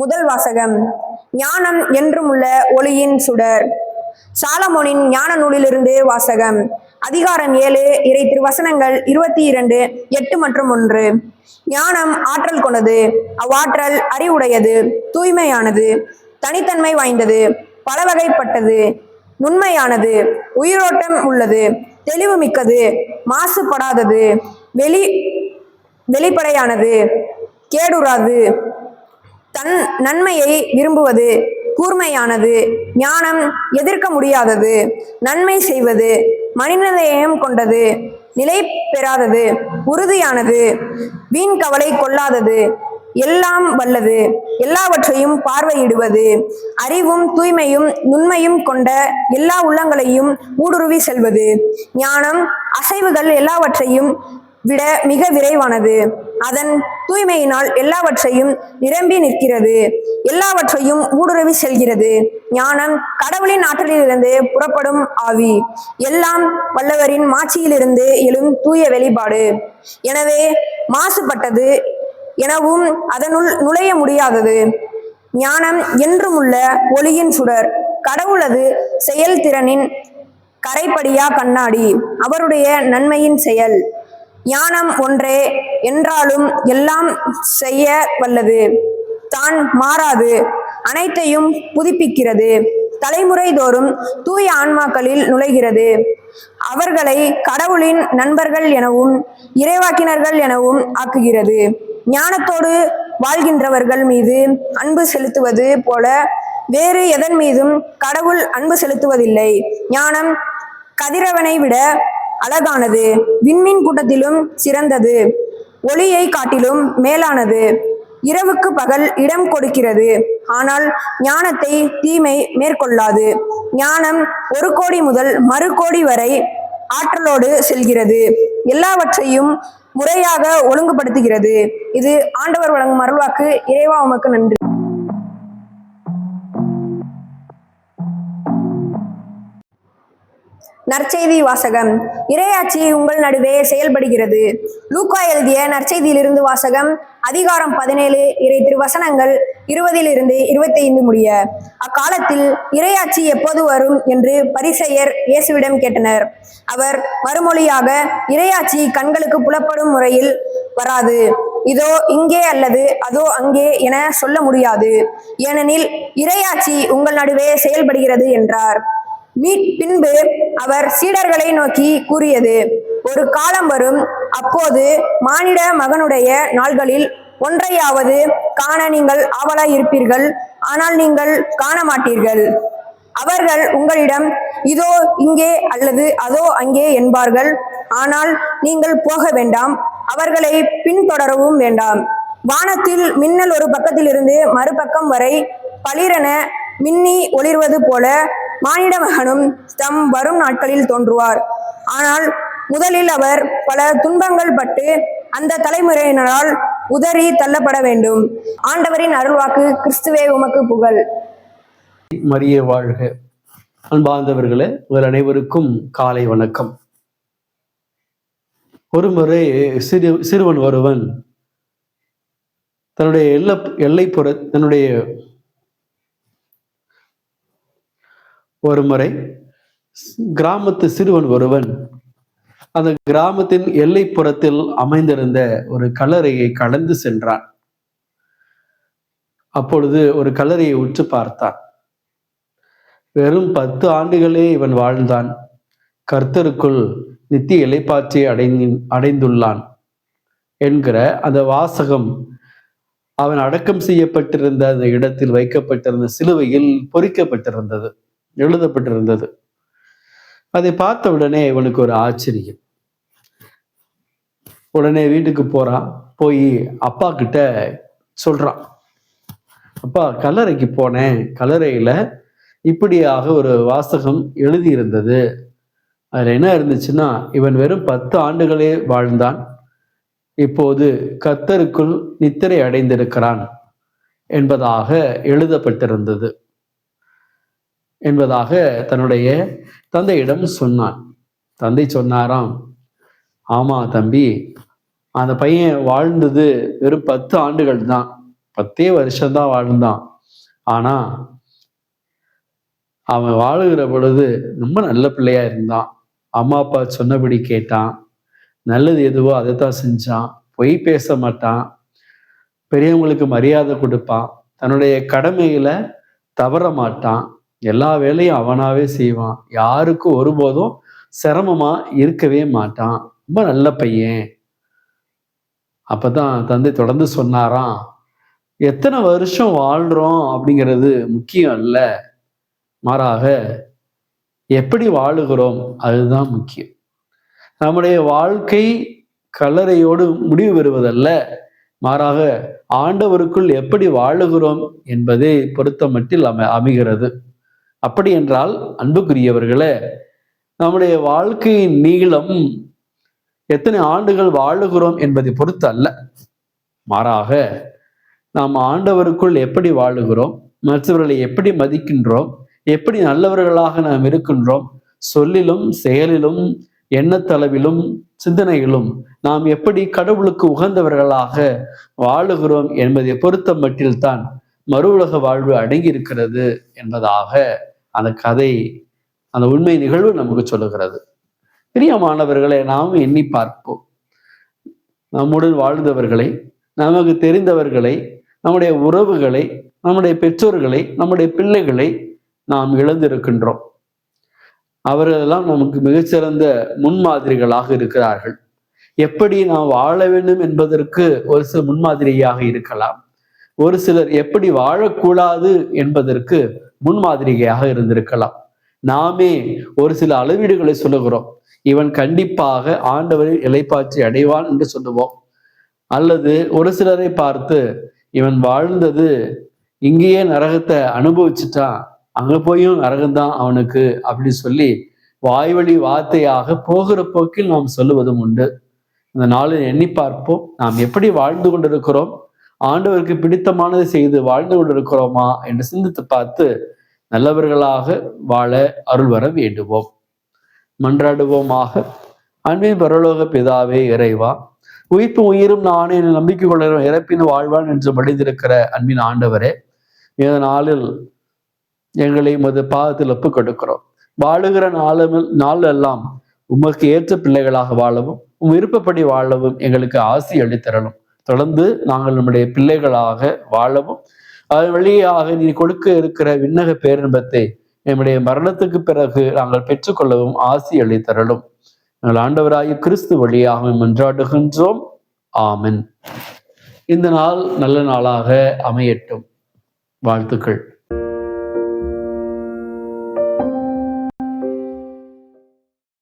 முதல் வாசகம் ஞானம் என்றும் உள்ள ஒளியின் சுடர். சாலமோனின் ஞான நூலிலிருந்து வாசகம் அதிகாரம் ஏழு இறை திருவசனங்கள் இருபத்தி இரண்டு எட்டு மற்றும் ஒன்று. ஞானம் ஆற்றல் கொண்டது அவ்வாற்றல் அறிவுடையது தூய்மையானது தனித்தன்மை வாய்ந்தது பலவகைப்பட்டது நுண்மையானது உயிரோட்டம் உள்ளது தெளிவு மிக்கது மாசுபடாதது வெளி வெளிப்படையானது கேடுறாது. தன் நன்மையை விரும்புவது கூர்மையானது ஞானம் எதிர்க்க முடியாதது நன்மை செய்வது மனிதநேயம் கொண்டது நிலை பெறாதது உறுதியானது வீண் கவலை கொள்ளாதது எல்லாம் வல்லது எல்லாவற்றையும் பார்வையிடுவது அறிவும் தூய்மையும் நுண்மையும் கொண்ட எல்லா உள்ளங்களையும் ஊடுருவி செல்வது ஞானம் அசைவுகள் எல்லாவற்றையும் விட மிக விரைவானது. அதன் தூய்மையினால் எல்லாவற்றையும் நிரம்பி நிற்கிறது. எல்லாவற்றையும் ஊடுருவி செல்கிறது. ஞானம் கடவுளின் ஆற்றலிலிருந்து புறப்படும் ஆவி. எல்லாம் வல்லவரின் மாட்சியிலிருந்து எழும் தூய வெளிப்பாடு. எனவே மாசுபட்டது எனவும் அதனுள் நுழைய முடியாதது. ஞானம் என்றுமுள்ள ஒளியின் சுடர். கடவுளது செயல்திறனின் கரைப்படியா கண்ணாடி. அவருடைய நன்மையின் செயல். ஞானம் ஒன்றே என்றாலும் எல்லாம் செய்ய வல்லது. தான் மாறாது அனைத்தையும் புதுப்பிக்கிறது. தலைமுறை தோறும் தூய ஆன்மாக்களில் நுழைகிறது. அவர்களை கடவுளின் நண்பர்கள் எனவும் இறைவாக்கினர்கள் எனவும் ஆக்குகிறது. ஞானத்தோடு வாழ்கின்றவர்கள் மீது அன்பு செலுத்துவது போல வேறு எதன் மீதும் கடவுள் அன்பு செலுத்துவதில்லை. ஞானம் கதிரவனை விட அழகானது. விண்மீன் கூட்டத்திலும் சிறந்தது. ஒளியை காட்டிலும் மேலானது. இரவுக்கு பகல் இடம் கொடுக்கிறது. ஆனால் ஞானத்தை தீமை மேற்கொள்ளாது. ஞானம் ஒரு கோடி முதல் மறு கோடி வரை ஆற்றலோடு செல்கிறது. எல்லாவற்றையும் முறையாக ஒழுங்குபடுத்துகிறது. இது ஆண்டவர் வழங்கும் அருள்வாக்கு. இறைவா உமக்கு நன்றி. நற்செய்தி வாசகம். இரையாட்சி உங்கள் நடுவே செயல்படுகிறது. லூக்கா எழுதிய நற்செய்தியிலிருந்து வாசகம் அதிகாரம் பதினேழு இறை திருவசனங்கள் இருபதிலிருந்து இருபத்தைந்து முடிய. அக்காலத்தில் இரையாட்சி எப்போது வரும் என்று பரிசெயர் இயேசுவிடம் கேட்டனர். அவர் மறுமொழியாக இரையாட்சி கண்களுக்கு புலப்படும் முறையில் வராது. இதோ இங்கே அல்லது அதோ அங்கே என சொல்ல முடியாது. ஏனெனில் இரையாட்சி உங்கள் நடுவே செயல்படுகிறது என்றார். பின்பு அவர் சீடர்களை நோக்கி கூறியது. ஒரு காலம் வரும் அப்போது மானிட மகனுடைய நாள்களில் ஒன்றையாவது காண நீங்கள் ஆவலாய் இருப்பீர்கள் ஆனால் நீங்கள் காண மாட்டீர்கள் அவர்கள் உங்களிடம் இதோ இங்கே அல்லது அதோ அங்கே என்பார்கள். ஆனால் நீங்கள் போக வேண்டாம் அவர்களை பின்தொடரவும் வேண்டாம். வானத்தில் மின்னல் ஒரு பக்கத்திலிருந்து மறுபக்கம் வரை பளிரென மின்னி ஒளிர்வது போல மானிட மகனும் தம் வரும் நாட்களில் தோன்றுவார். ஆனால் முதலில் அவர் பல துன்பங்கள் பட்டு அந்த தலைமுறையினரால் உதறி தள்ளப்பட வேண்டும். ஆண்டவரின் அருள்வாக்கு கிறிஸ்துவே உமக்கு புகழ். மரிய வாழ்க. அன்பார்ந்தவர்களே உங்கள் அனைவருக்கும் காலை வணக்கம். ஒரு முறை சிறு சிறுவன் ஒருவன் தன்னுடைய எல்ல எல்லைப்புற தன்னுடைய ஒரு முறை கிராமத்து சிறுவன் ஒருவன் அந்த கிராமத்தின் எல்லைப்புறத்தில் அமைந்திருந்த ஒரு கல்லறையை கடந்து சென்றான். அப்பொழுது ஒரு கல்லறையை உற்று பார்த்தான். வெறும் பத்து ஆண்டுகளே இவன் வாழ்ந்தான். கர்த்தருக்குள் நித்திய இலைப்பாற்றி அடைந்து அடைந்துள்ளான் என்கிற அந்த வாசகம் அவன் அடக்கம் செய்யப்பட்டிருந்த அந்த இடத்தில் வைக்கப்பட்டிருந்த சிலுவையில் பொறிக்கப்பட்டிருந்தது. எழுதப்பட்டிருந்தது. அதை பார்த்த உடனே இவனுக்கு ஒரு ஆச்சரியம். உடனே வீட்டுக்கு போறான். போய் அப்பா கிட்ட சொல்றான். அப்பா கல்லறைக்கு போனேன். கல்லறையில இப்படியாக ஒரு வாசகம் எழுதியிருந்தது. அதுல என்ன இருந்துச்சுன்னா இவன் வெறும் பத்து ஆண்டுகளே வாழ்ந்தான். இப்போது கத்தருக்குள் நித்திரை அடைந்திருக்கிறான் என்பதாக எழுதப்பட்டிருந்தது. என்பதாக தன்னுடைய தந்தையிடம் சொன்னான். தந்தை சொன்னாராம் ஆமா தம்பி அந்த பையன் வாழ்ந்தது வெறும் பத்து ஆண்டுகள் தான். பத்தே வருஷம்தான் வாழ்ந்தான். ஆனா அவன் வாழுகிற பொழுது ரொம்ப நல்ல பிள்ளையா இருந்தான். அம்மா அப்பா சொன்னபடி கேட்டான். நல்லது எதுவோ அதை தான் செஞ்சான். பொய் பேச மாட்டான். பெரியவங்களுக்கு மரியாதை கொடுப்பான். தன்னுடைய கடமையில தவற மாட்டான். எல்லா வேலையும் அவனாவே செய்வான். யாருக்கும் ஒருபோதும் சிரமமா இருக்கவே மாட்டான். ரொம்ப நல்ல பையன். அப்பதான் தந்தை தொடர்ந்து சொன்னாராம் எத்தனை வருஷம் வாழ்றோம்? அப்படிங்கிறது முக்கியம் அல்ல. மாறாக எப்படி வாழுகிறோம்? அதுதான் முக்கியம். நம்முடைய வாழ்க்கை கல்லறையோடு முடிவு பெறுவதல்ல. மாறாக ஆண்டவருக்குள் எப்படி வாழுகிறோம் என்பதை பொறுத்த மட்டில் அமை அமைகிறது. அப்படி என்றால் அன்புக்குரியவர்களே நம்முடைய வாழ்க்கையின் நீளம் எத்தனை ஆண்டுகள் வாழுகிறோம் என்பதை பொறுத்து அல்ல. மாறாக நாம் ஆண்டவருக்குள் எப்படி வாழுகிறோம் மற்றவர்களை எப்படி மதிக்கின்றோம் எப்படி நல்லவர்களாக நாம் இருக்கின்றோம் சொல்லிலும் செயலிலும் எண்ணத்தளவிலும் சிந்தனைகளும் நாம் எப்படி கடவுளுக்கு உகந்தவர்களாக வாழுகிறோம் என்பதை பொறுத்த மட்டில்தான் மறு உலக வாழ்வு அடங்கி இருக்கிறது என்பதாக அந்த கதை அந்த உண்மை நிகழ்வு நமக்கு சொல்லுகிறது. பிரியமானவர்களை நாம் எண்ணி பார்ப்போம். நம்முடன் வாழ்ந்தவர்களை நமக்கு தெரிந்தவர்களை நம்முடைய உறவுகளை நம்முடைய பெற்றோர்களை நம்முடைய பிள்ளைகளை நாம் இழந்திருக்கின்றோம். அவர்களெல்லாம் நமக்கு மிகச்சிறந்த முன்மாதிரிகளாக இருக்கிறார்கள். எப்படி நாம் வாழ வேண்டும் என்பதற்கு ஒரு சில முன்மாதிரியாக இருக்கலாம். ஒரு சிலர் எப்படி வாழக்கூடாது என்பதற்கு முன்மாதிரியாக இருந்திருக்கலாம். நாமே ஒரு சில அளவீடுகளை சொல்லுகிறோம். இவன் கண்டிப்பாக ஆண்டவரின் இலைப்பாற்றி அடைவான் என்று சொல்லுவோம். அல்லது ஒரு சிலரை பார்த்து இவன் வாழ்ந்தது இங்கேயே நரகத்தை அனுபவிச்சுட்டான். அங்க போயும் நரகம்தான் அவனுக்கு அப்படின்னு சொல்லி வாய்வழி வார்த்தையாக போகிற போக்கில் நாம் சொல்லுவதும் உண்டு. இந்த நாளில் எண்ணி பார்ப்போம். நாம் எப்படி வாழ்ந்து கொண்டிருக்கிறோம்? ஆண்டவருக்கு பிடித்தமானதை செய்து வாழ்ந்து கொண்டிருக்கிறோமா என்று சிந்தித்து பார்த்து நல்லவர்களாக வாழ அருள் வர வேண்டுவோம். மன்றாடுவோமாக. அன்பின் பரலோக பிதாவே இறைவா உயிர்ப்பு உயிரும் நானே என நம்பிக்கை கொள்ள இறப்பின் வாழ்வான் என்று மடிந்திருக்கிற அன்பின் ஆண்டவரே இந்த நாளில் எங்களை மது பாதத்தில் ஒப்புக் கொடுக்கிறோம் வாழுகிற நாளு நாள் எல்லாம் உமக்கு ஏற்ற பிள்ளைகளாக வாழவும் உம் விருப்பப்படி வாழவும் எங்களுக்கு ஆசி அளித்தரணும். தொடர்ந்து நாங்கள் நம்முடைய பிள்ளைகளாக வாழவும் அதன் வழியாக நீ கொடுக்க இருக்கிற விண்ணக பேரின்பத்தை நம்முடைய மரணத்துக்கு பிறகு நாங்கள் பெற்றுக்கொள்ளவும் ஆசி அளித்தரலும் எங்கள் ஆண்டவராய கிறிஸ்து வழியாக மன்றாடுகின்றோம். ஆமன். இந்த நாள் நல்ல நாளாக அமையட்டும். வாழ்த்துக்கள்.